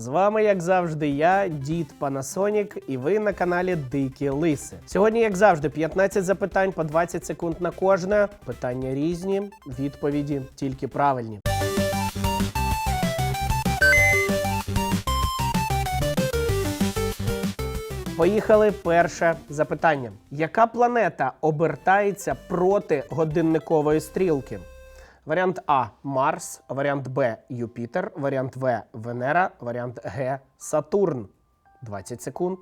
З вами, як завжди, я, дід Панасонік, і ви на каналі Дикі Лиси. Сьогодні, як завжди, 15 запитань по 20 секунд на кожне. Питання різні, відповіді тільки правильні. Поїхали. Перше запитання: яка планета обертається проти годинникової стрілки? Варіант А Марс, варіант Б Юпітер, варіант В Венера, варіант Г Сатурн. 20 секунд.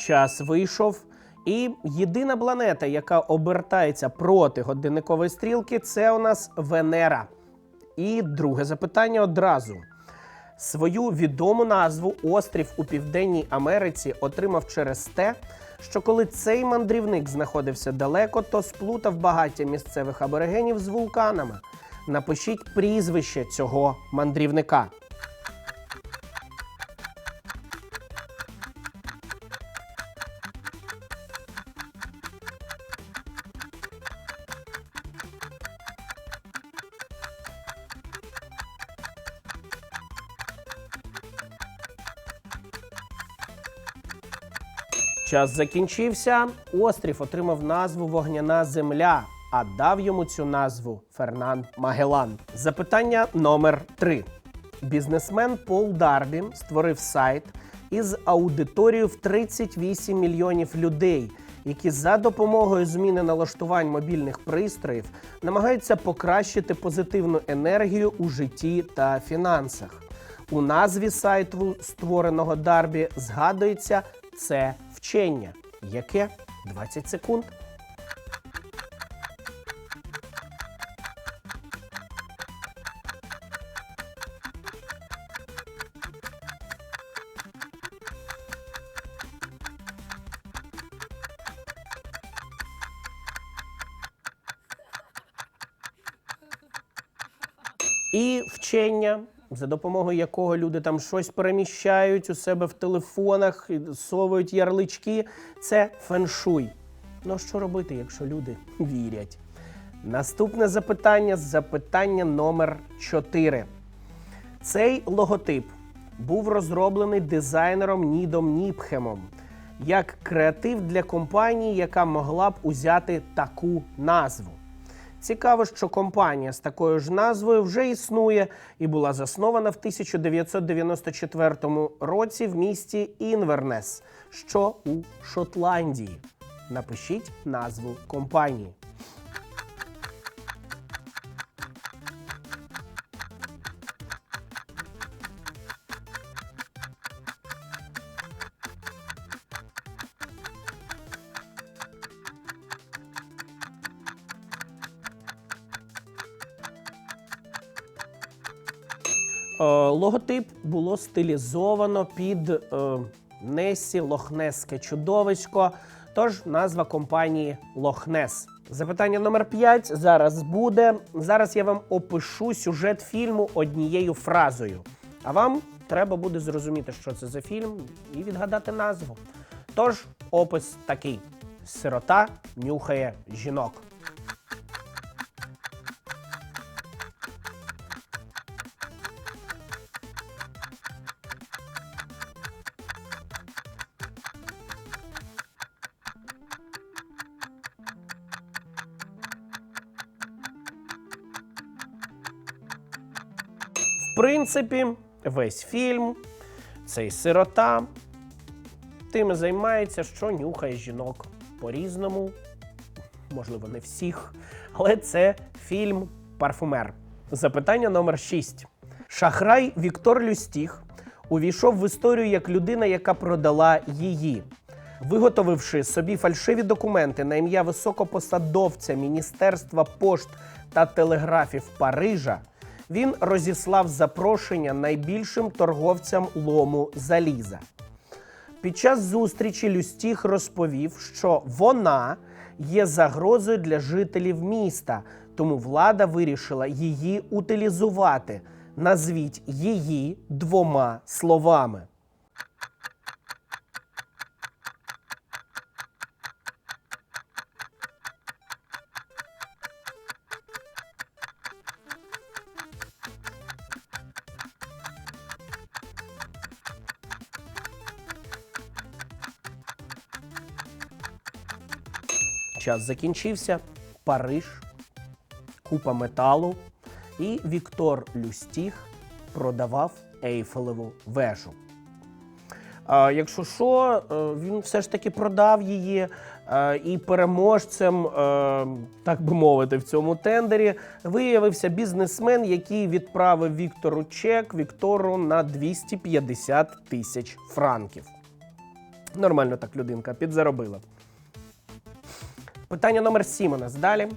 Час вийшов. І єдина планета, яка обертається проти годинникової стрілки, це у нас Венера. І друге запитання одразу. Свою відому назву острів у Південній Америці отримав через те, що коли цей мандрівник знаходився далеко, то сплутав багаття місцевих аборигенів з вулканами. Напишіть прізвище цього мандрівника. Час закінчився. Острів отримав назву Вогняна Земля, а дав йому цю назву Фернан Магелан. Запитання номер 3 Бізнесмен Пол Дарбі створив сайт із аудиторією в 38 мільйонів людей, які за допомогою зміни налаштувань мобільних пристроїв намагаються покращити позитивну енергію у житті та фінансах. У назві сайту, створеного Дарбі, згадується це вчення. Яке? 20 секунд. І вчення, за допомогою якого люди там щось переміщають у себе в телефонах, совують ярлички, це феншуй. Ну що робити, якщо люди вірять? Наступне запитання запитання номер 4. Цей логотип був розроблений дизайнером Нідом Ніпхемом як креатив для компанії, яка могла б узяти таку назву. Цікаво, що компанія з такою ж назвою вже існує і була заснована в 1994 році в місті Інвернес, що у Шотландії. Напишіть назву компанії. Логотип було стилізовано під е, Несі Лохнеске чудовисько. Тож назва компанії Лохнес. Запитання номер 5 зараз буде. Зараз я вам опишу сюжет фільму однією фразою. А вам треба буде зрозуміти, що це за фільм, і відгадати назву. Тож, опис такий: сирота нюхає жінок. Принципі, весь фільм, цей сирота тим і займається, що нюхає жінок по-різному. Можливо, не всіх. Але це фільм Парфумер. Запитання номер 6. Шахрай Віктор Люстіг увійшов в історію як людина, яка продала її. Виготовивши собі фальшиві документи на ім'я високопосадовця Міністерства пошт та телеграфів Парижа, він розіслав запрошення найбільшим торговцям лому заліза. Під час зустрічі Люстіх розповів, що вона є загрозою для жителів міста, Тому влада вирішила її утилізувати. Назвіть її двома словами. Час закінчився. Париж, купа металу. І Віктор Люстіг продавав Ейфелеву вежу. А, якщо що, е, він все ж таки продав її, е, і переможцем, е, так би мовити, в цьому тендері виявився бізнесмен, який відправив Віктору чек Віктору на 250 тисяч франків. Нормально так людинка підзаробила. Питання номер 7 у нас далі.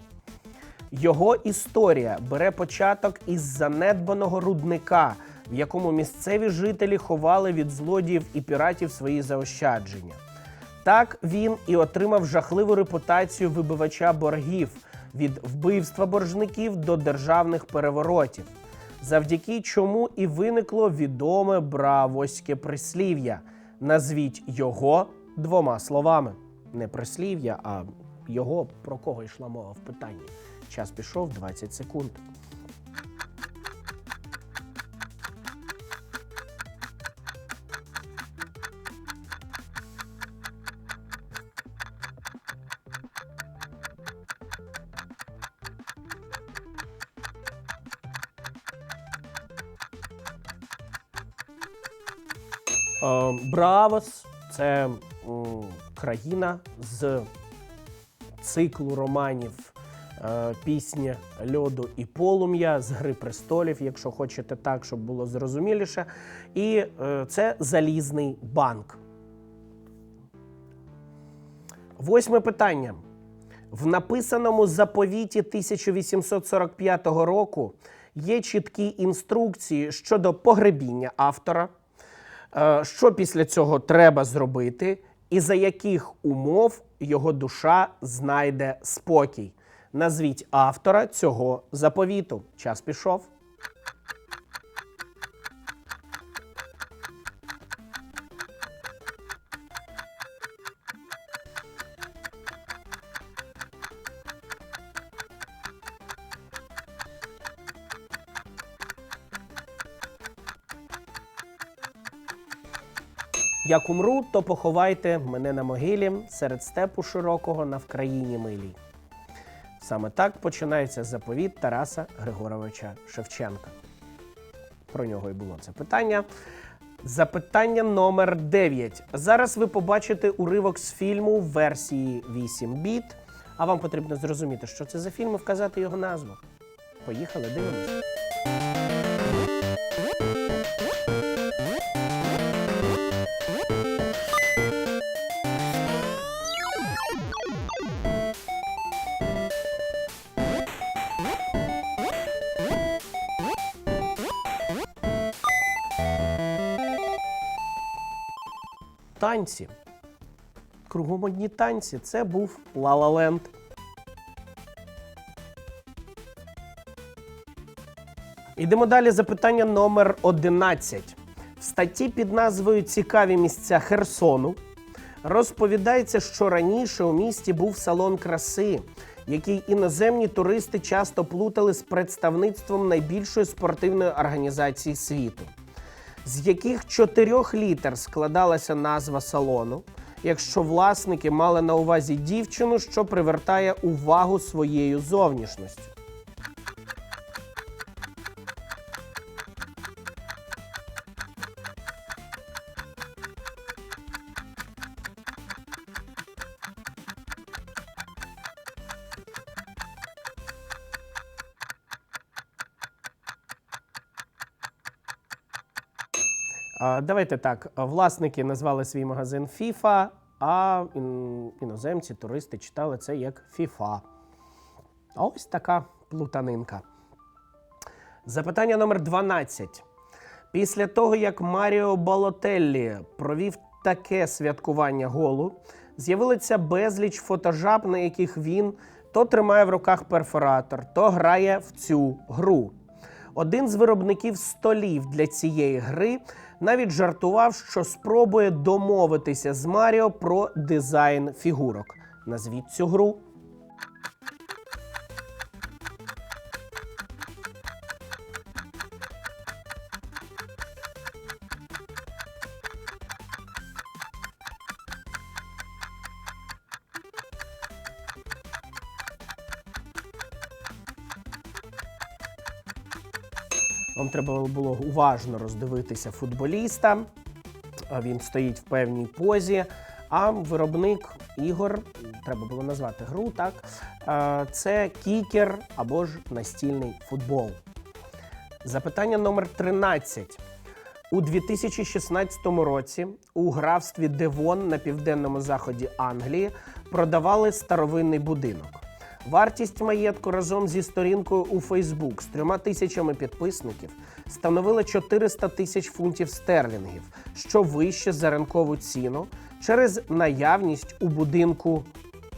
Його історія бере початок із занедбаного рудника, в якому місцеві жителі ховали від злодіїв і піратів свої заощадження. Так він і отримав жахливу репутацію вибивача боргів від вбивства боржників до державних переворотів, завдяки чому і виникло відоме бравоське прислів'я. Назвіть його двома словами. Не прислів'я, а його про кого йшла мова в питанні. Час пішов 20 секунд. Е, Бравос це країна з циклу романів е, пісня льоду і полум'я з Гри престолів, якщо хочете так, щоб було зрозуміліше. І е, це залізний банк. Восьме питання. В написаному заповіті 1845 року є чіткі інструкції щодо погребіння автора, е, що після цього треба зробити, і за яких умов його душа знайде спокій. Назвіть автора цього заповіту. Час пішов. Як умру, то поховайте мене на могилі серед степу широкого на Вкраїні милій. Саме так починається заповіт Тараса Григоровича Шевченка. Про нього і було це питання. Запитання номер 9. Зараз ви побачите уривок з фільму в версії 8 біт. А вам потрібно зрозуміти, що це за фільм і вказати його назву. Поїхали, дивимось. Танці. Кругом одні танці. Це був Ла-Ла Йдемо далі. Запитання номер 11. В статті під назвою Цікаві місця Херсону розповідається, що раніше у місті був салон краси, який іноземні туристи часто плутали з представництвом найбільшої спортивної організації світу. З яких чотирьох літер складалася назва салону, якщо власники мали на увазі дівчину, що привертає увагу своєю зовнішністю. Давайте так. Власники назвали свій магазин FIFA, а іноземці, туристи читали це як FIFA. А ось така плутанинка. Запитання номер 12. Після того, як Маріо Балотеллі провів таке святкування голу, з'явилося безліч фотожаб, на яких він то тримає в руках перфоратор, то грає в цю гру. Один з виробників столів для цієї гри навіть жартував, що спробує домовитися з Маріо про дизайн фігурок. Назвіть цю гру. Вам треба було уважно роздивитися футболіста. Він стоїть в певній позі. А виробник ігор, треба було назвати гру, так? Це кікер або ж настільний футбол. Запитання номер 13. У 2016 році у графстві Девон на південному заході Англії продавали старовинний будинок. Вартість маєтку разом зі сторінкою у Фейсбук з трьома тисячами підписників становила 400 тисяч фунтів стерлінгів, що вище за ринкову ціну через наявність у будинку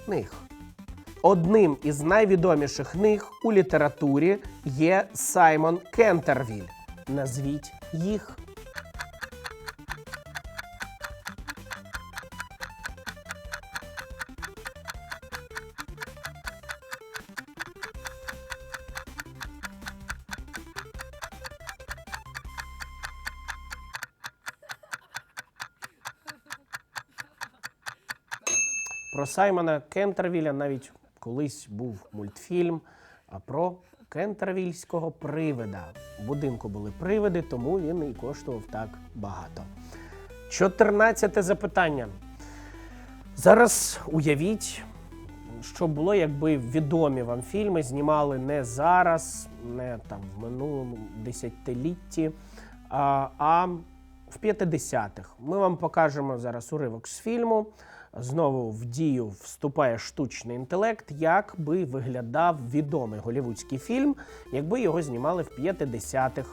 книг. Одним із найвідоміших книг у літературі є Саймон Кентервіль. Назвіть їх. Про Саймона Кентервіля навіть колись був мультфільм про кентервільського привида. У будинку були привиди, тому він і коштував так багато. Чотирнадцяте запитання. Зараз уявіть, що було, якби відомі вам фільми знімали не зараз, не там в минулому десятилітті, а в 50-х. Ми вам покажемо зараз уривок з фільму. Знову в дію вступає штучний інтелект, як би виглядав відомий голівудський фільм, якби його знімали в 50-х.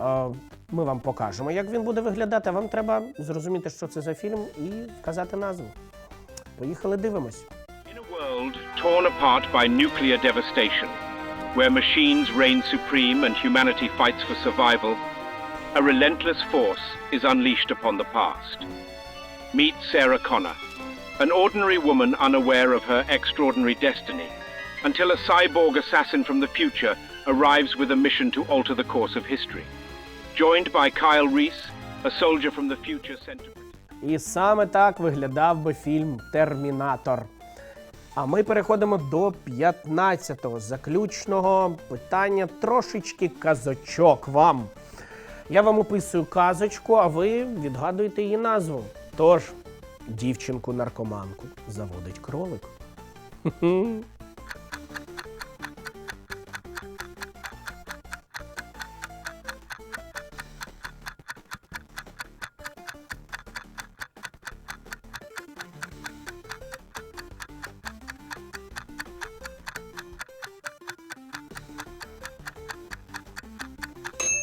Е, Ми вам покажемо, як він буде виглядати. Вам треба зрозуміти, що це за фільм, і вказати назву. Поїхали, дивимось. In a world torn apart by nuclear devastation, where machines reign a relentless force is unleashed upon the past. Meet Sarah Connor, an ordinary woman unaware of her extraordinary destiny, until a cyborg assassin from the future arrives with a mission to alter the course of history. Joined by Kyle Reese, a soldier from the future sent to І саме так виглядав би фільм Термінатор. А ми переходимо до 15-го заключного питання. Трошечки казочок вам. Я вам описую казочку, а ви відгадуєте її назву. Тож, дівчинку-наркоманку заводить кролик.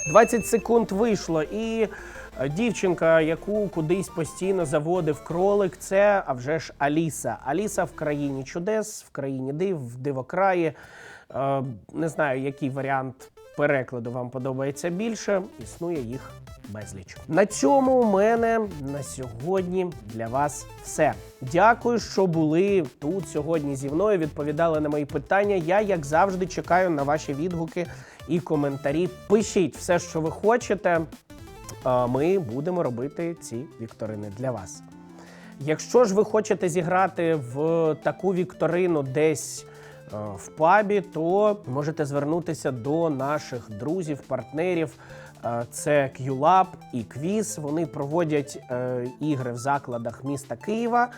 20 секунд вийшло, і дівчинка, яку кудись постійно заводив кролик, це а вже ж Аліса. Аліса в країні чудес, в країні див, в дивокраї. Е, Не знаю, який варіант перекладу вам подобається більше. Існує їх безліч. На цьому у мене на сьогодні для вас все. Дякую, що були тут сьогодні зі мною. Відповідали на мої питання. Я, як завжди, чекаю на ваші відгуки і коментарі. Пишіть все, що ви хочете. Ми будемо робити ці вікторини для вас. Якщо ж ви хочете зіграти в таку вікторину десь е, в пабі, то можете звернутися до наших друзів, партнерів. Е, Це QLab і Quiz. Вони проводять е, ігри в закладах міста Києва.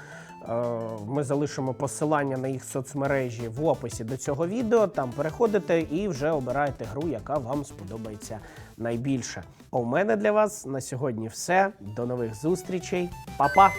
Ми залишимо посилання на їх соцмережі в описі до цього відео. Там переходите і вже обираєте гру, яка вам сподобається найбільше. А у мене для вас на сьогодні все. До нових зустрічей. Па-па!